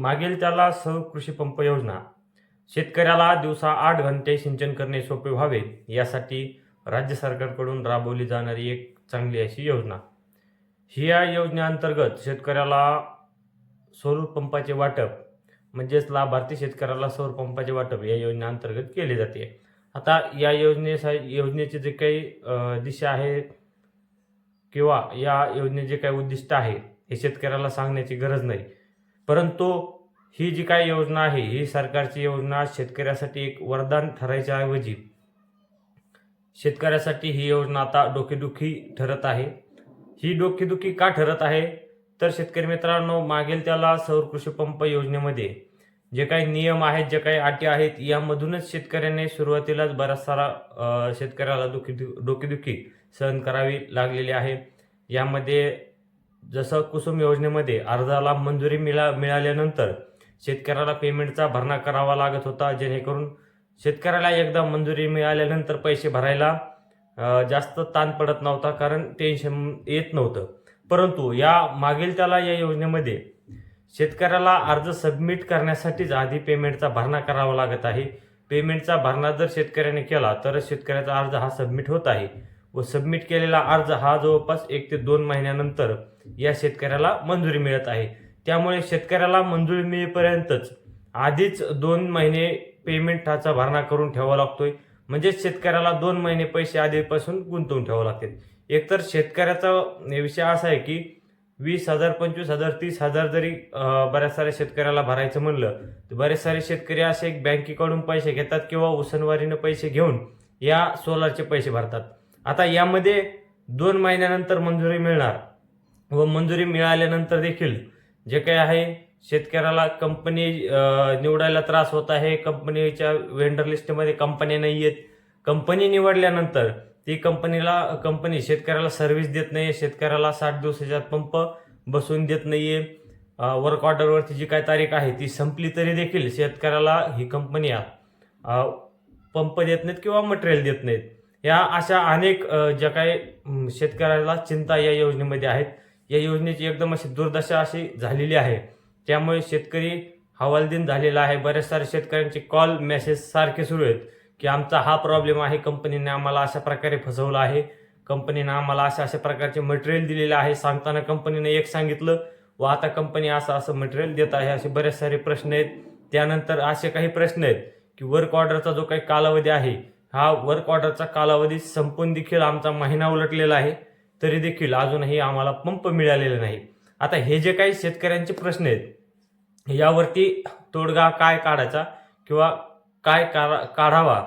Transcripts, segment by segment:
मागील त्याला सह कृषी पंप योजना. शेतकऱ्याला दिवसा आठ घंटे सिंचन करणे सोपे व्हावे यासाठी राज्य सरकारकडून राबवली जाणारी एक चांगली अशी योजना. ही या योजनेअंतर्गत शेतकऱ्याला सौर पंपाचे वाटप म्हणजेच लाभार्थी शेतकऱ्याला सौर पंपाचे वाटप या योजनेअंतर्गत केले जाते. आता या योजनेसा योजनेचे जे काही दिशा आहे किंवा या योजनेचे काही उद्दिष्ट आहे हे शेतकऱ्याला सांगण्याची गरज नाही. परंतु ही जी काही योजना आहे ही सरकारची योजना शेतकऱ्यासाठी एक वरदान ठरायच्या ऐवजी शेतकऱ्यासाठी ही योजना आता डोकेदुखी ठरत आहे. ही डोकेदुखी का ठरत आहे? तर शेतकरी मित्रांनो मागील त्याला सौर कृषी पंप योजनेमध्ये जे काही नियम आहेत जे काही अटी आहेत यामधूनच शेतकऱ्याने सुरुवातीलाच बराच सारा शेतकऱ्याला दुखी डोकेदुखी सहन करावी लागलेली आहे. यामध्ये जसं कुसुम योजनेमध्ये अर्जाला मंजुरी मिळा मिळाल्यानंतर शेतकऱ्याला पेमेंटचा भरणा करावा लागत होता जेणेकरून शेतकऱ्याला एकदा मंजुरी मिळाल्यानंतर पैसे भरायला जास्त ताण पडत नव्हता कारण टेन्शन येत नव्हतं. परंतु या मागील त्याला या योजनेमध्ये शेतकऱ्याला अर्ज सबमिट करण्यासाठीच आधी पेमेंटचा भरणा करावा लागत आहे. पेमेंटचा भरणा जर शेतकऱ्याने केला तरच शेतकऱ्याचा अर्ज हा सबमिट होत आहे. व सबमिट केलेला अर्ज हा जवळपास एक ते दोन महिन्यानंतर या शेतकऱ्याला मंजुरी मिळत आहे. त्यामुळे शेतकऱ्याला मंजुरी मिळेपर्यंतच आधीच दोन महिने पेमेंट हाचा भरणा करून ठेवावा लागतोय. म्हणजेच शेतकऱ्याला दोन महिने पैसे आधीपासून गुंतवून ठेवावे लागतील. एकतर शेतकऱ्याचा विषय असा आहे की वीस हजार पंचवीस हजार तीस हजार जरी बऱ्याच साऱ्या शेतकऱ्याला भरायचं म्हणलं तर बरेच सारे शेतकरी असे बँकेकडून पैसे घेतात किंवा उसनवारीनं पैसे घेऊन या सोलारचे पैसे भरतात. आता यामध्ये दोन महिन्यानंतर मंजुरी मिळणार व मंजुरी मिळाल्यानंतर देखील जे काही आहे शेतकऱ्याला कंपनी निवडायला त्रास होत आहे. कंपनीच्या वेंडर लिस्टमध्ये कंपन्या नाही आहेत. कंपनी निवडल्यानंतर ती कंपनीला कंपनी शेतकऱ्याला सर्व्हिस देत नाही आहे शेतकऱ्याला साठ दिवसाच्या पंप बसवून देत नाहीये. वर्क ऑर्डरवरती जी काय तारीख आहे ती संपली तरी देखील शेतकऱ्याला ही कंपनी पंप देत नाहीत किंवा मटेरियल देत नाहीत. या अशा अनेक ज्या काही शेतकऱ्याला चिंता या योजनेमध्ये आहेत. या योजनेची एकदम अशी दुर्दशा अशी झालेली आहे. त्यामुळे शेतकरी हवालदिन झालेला आहे. बऱ्याच सारे शेतकऱ्यांचे कॉल मेसेज सारखे सुरू आहेत की आमचा हा प्रॉब्लेम आहे. कंपनीने आम्हाला अशा प्रकारे फसवलं आहे. कंपनीनं आम्हाला अशा अशा प्रकारचे मटेरियल दिलेलं आहे. सांगताना कंपनीने एक सांगितलं व आता कंपनी असं असं मटेरियल देत आहे. असे बरेच सारे प्रश्न आहेत. त्यानंतर असे काही प्रश्न आहेत की वर्क ऑर्डरचा जो काही कालावधी आहे हा वर्क ऑर्डरचा कालावधी संपून देखील आमचा महिना उलटलेला आहे. तरी देखील अजूनही आम्हाला पंप मिळालेला नाही. आता हे जे काही शेतकऱ्यांचे प्रश्न आहेत यावरती तोडगा काय काढायचा किंवा काय काढा काढावा?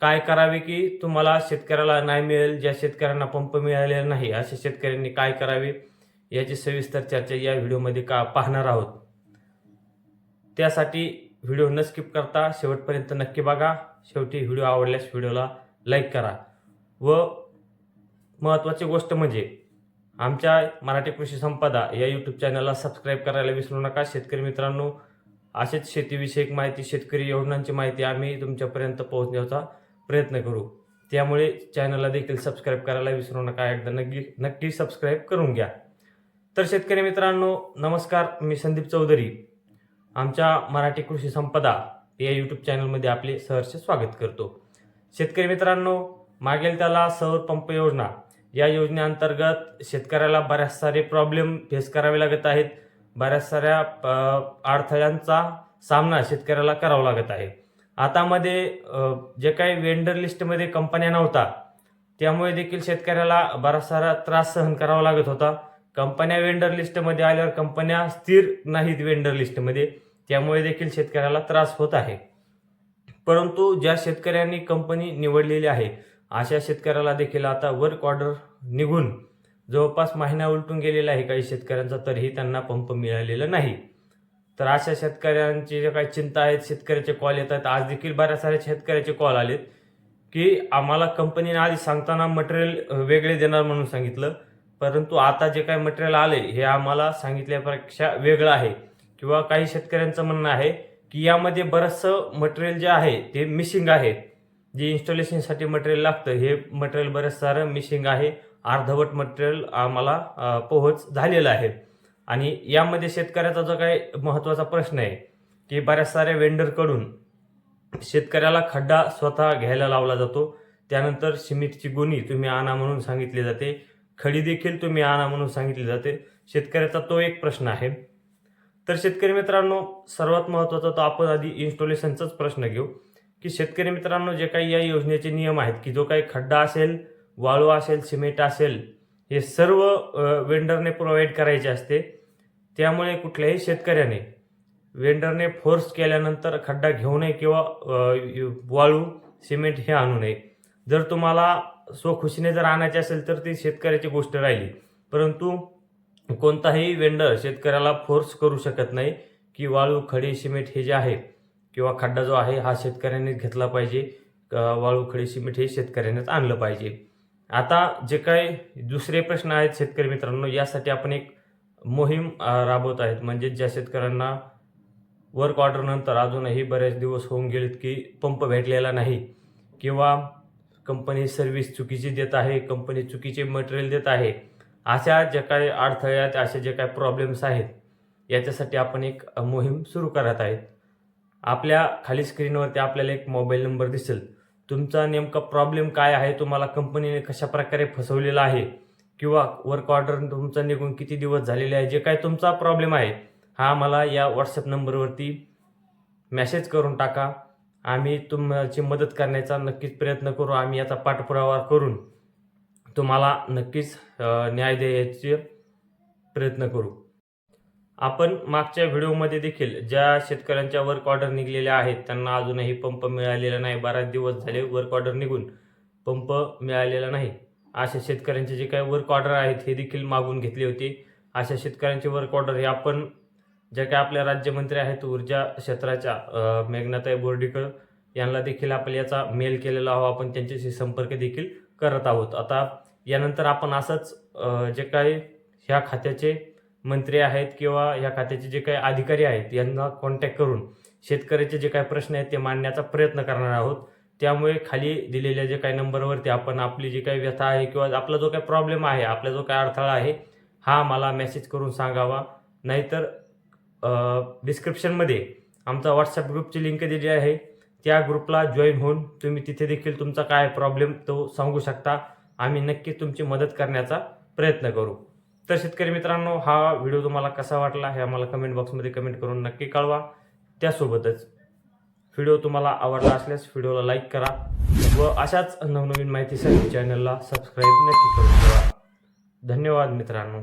काय करावे की तुम्हाला शेतकऱ्याला नाही मिळेल ज्या शेतकऱ्यांना पंप मिळालेला नाही अशा शेतकऱ्यांनी काय करावे? याची सविस्तर चर्चा या व्हिडिओमध्ये का पाहणार आहोत? त्यासाठी व्हिडिओ न स्किप करता शेवटपर्यंत नक्की बघा. शेवटी व्हिडिओ आवडल्यास व्हिडिओला लाईक करा. व महत्त्वाची गोष्ट म्हणजे आमच्या मराठी कृषी संपदा या यूट्यूब चॅनलला सबस्क्राईब करायला विसरू नका. शेतकरी मित्रांनो असेच शेतीविषयक माहिती शेतकरी योजनांची माहिती आम्ही तुमच्यापर्यंत पोहोचण्याचा प्रयत्न करू. त्यामुळे चॅनलला देखील सबस्क्राईब करायला विसरू नका. एकदा नक्की नक्की सबस्क्राईब करून घ्या. तर शेतकरी मित्रांनो नमस्कार. मी संदीप चौधरी. आमच्या मराठी कृषी संपदा या यूट्यूब चॅनलमध्ये आपले सहर्ष स्वागत करतो. शेतकरी मित्रांनो मागेल त्याला सौर पंप योजना या योजनेअंतर्गत शेतकऱ्याला बऱ्याच सारे प्रॉब्लेम फेस करावे लागत आहेत. बऱ्याच साऱ्या अडथळ्यांचा सामना शेतकऱ्याला करावा लागत आहे. आता मध्ये जे काही वेंडर लिस्टमध्ये कंपन्या नव्हता त्यामुळे देखील शेतकऱ्याला बराच सारा त्रास सहन करावा लागत होता. कंपन्या वेंडर लिस्टमध्ये आल्यावर कंपन्या स्थिर नाहीत वेंडर लिस्टमध्ये त्यामुळे देखील शेतकऱ्याला त्रास होत आहे. परंतु ज्या शेतकऱ्यांनी कंपनी निवडलेली आहे अशा शेतकऱ्याला देखील आता वर्क ऑर्डर निघून जवळपास महिना उलटून गेलेला आहे काही शेतकऱ्यांचा तरीही त्यांना पंप मिळालेला नाही. तर अशा शेतकऱ्यांची ज्या काही चिंता आहेत शेतकऱ्याचे कॉल येतात आज देखील बऱ्याच साऱ्या शेतकऱ्याचे कॉल आलेत की आम्हाला कंपनीने आधी सांगताना मटेरियल वेगळे देणार म्हणून सांगितलं. परंतु आता जे काही मटेरियल आले हे आम्हाला सांगितल्यापेक्षा वेगळं आहे. किंवा काही शेतकऱ्यांचं म्हणणं आहे की यामध्ये बरंचसं मटेरियल जे आहे ते मिसिंग आहे. जे इन्स्टॉलेशनसाठी मटेरियल लागतं हे मटेरियल बरंच सारं मिसिंग आहे. अर्धवट मटेरियल आम्हाला पोहोच झालेलं आहे. आणि यामध्ये शेतकऱ्याचा जो काही महत्त्वाचा प्रश्न आहे की बऱ्याच साऱ्या वेंडरकडून शेतकऱ्याला खड्डा स्वतः घ्यायला लावला जातो. त्यानंतर सिमेंटची गोणी तुम्ही आणा म्हणून सांगितली जाते. खडी देखील तुम्ही आणा म्हणून सांगितली जाते. शेतकऱ्याचा तो एक प्रश्न आहे. तर शेतकरी मित्रांनो सर्वात महत्त्वाचा तो आपण आधी इन्स्टॉलेशनचाच प्रश्न घेऊ. की शेतकरी मित्रांनो जे काही या योजनेचे नियम आहेत की जो काही खड्डा असेल वाळू असेल सिमेंट असेल हे सर्व वेंडरने प्रोव्हाइड करायचे असते. त्यामुळे कुठल्याही शेतकऱ्याने वेंडरने फोर्स केल्यानंतर खड्डा घेऊ नये किंवा वाळू सिमेंट हे आणू नये. जर तुम्हाला स्वखुशीने जर आणायचे असेल तर ती शेतकऱ्याची गोष्ट राहिली. परंतु कोणताही वेंडर शेतकऱ्याला फोर्स करू शकत नाही की वाळू खडी सिमेंट हे जे आहे किंवा खड्डा जो आहे हा शेतकऱ्यांनीच घेतला पाहिजे. वाळू खडी सिमेंट हे शेतकऱ्यांनीच आणलं पाहिजे. आता जे काही दुसरे प्रश्न आहेत शेतकरी मित्रांनो यासाठी आपण एक मोहीम राबवत आहेत. म्हणजे ज्या शेतकऱ्यांना वर्क ऑर्डरनंतर अजूनही बरेच दिवस होऊन गेलेत की पंप भेटलेला नाही किंवा कंपनी सर्व्हिस चुकीची देत आहे कंपनी चुकीचे मटेरियल देत आहे. अशा ज्या काही अडथळे आहेत असे जे काही प्रॉब्लेम्स आहेत याच्यासाठी आपण एक मोहीम सुरू करत आहेत. आपल्या खाली स्क्रीनवरती आपल्याला एक मोबाईल नंबर दिसेल. तुमचा नेमका प्रॉब्लेम काय आहे? तुम्हाला कंपनीने कशा प्रकारे फसवलेला आहे? किंवा वर्क ऑर्डर तुमचा निघून किती दिवस झालेले आहे? जे काय तुमचा प्रॉब्लेम आहे हा आम्हाला या व्हॉट्सअप नंबरवरती मेसेज करून टाका. आम्ही तुमची मदत करण्याचा नक्कीच प्रयत्न करू. आम्ही याचा पाठपुरावा करून तुम्हाला नक्कीच न्याय द्यायचे प्रयत्न करू. आपण मागच्या व्हिडिओमध्ये देखील ज्या शेतकऱ्यांच्या वर्क ऑर्डर निघलेल्या आहेत त्यांना अजूनही पंप मिळालेला नाही. बराच दिवस झाले वर्क ऑर्डर निघून पंप मिळालेला नाही. अशा शेतकऱ्यांचे जे काही वर्क ऑर्डर आहेत हे देखील मागून घेतले होते. अशा शेतकऱ्यांचे वर्क ऑर्डर हे आपण ज्या काही आपल्या राज्यमंत्री आहेत ऊर्जा क्षेत्राच्या मेघनाताई बोर्डीकर यांना देखील आपल्या याचा मेल केलेला आहोत आपण त्यांच्याशी संपर्क देखील करत आहोत. आता यानंतर आपण असंच जे काही ह्या खात्याचे मंत्री आहेत किंवा ह्या खात्याचे जे काही अधिकारी आहेत यांना कॉन्टॅक्ट करून शेतकऱ्याचे जे काही प्रश्न आहेत ते मांडण्याचा प्रयत्न करणार आहोत. त्यामुळे खाली दिलेल्या जे काही नंबरवरती आपण आपली जी काही व्यथा आहे किंवा आपला जो काही प्रॉब्लेम आहे आपला जो काही अडथळा आहे हा मला मेसेज करून सांगावा. नाहीतर डिस्क्रिप्शनमध्ये आमचा व्हॉट्सअप ग्रुपची लिंक दिली आहे. त्या ग्रुपला जॉईन होऊन तुम्ही तिथे देखील तुमचा काय प्रॉब्लेम तो सांगू शकता. आम्ही नक्कीच तुमची मदत करण्याचा प्रयत्न करू. तर शेतकरी मित्रांनो हा व्हिडिओ तुम्हाला कसा वाटला हे आम्हाला कमेंट बॉक्समध्ये कमेंट करून नक्की कळवा. त्यासोबतच व्हिडिओ तुम्हाला आवडला असल्यास व्हिडिओला लाईक करा व अशाच नवनवीन माहितीसाठी चॅनलला सबस्क्राईब नक्की करून ठेवा. धन्यवाद मित्रांनो.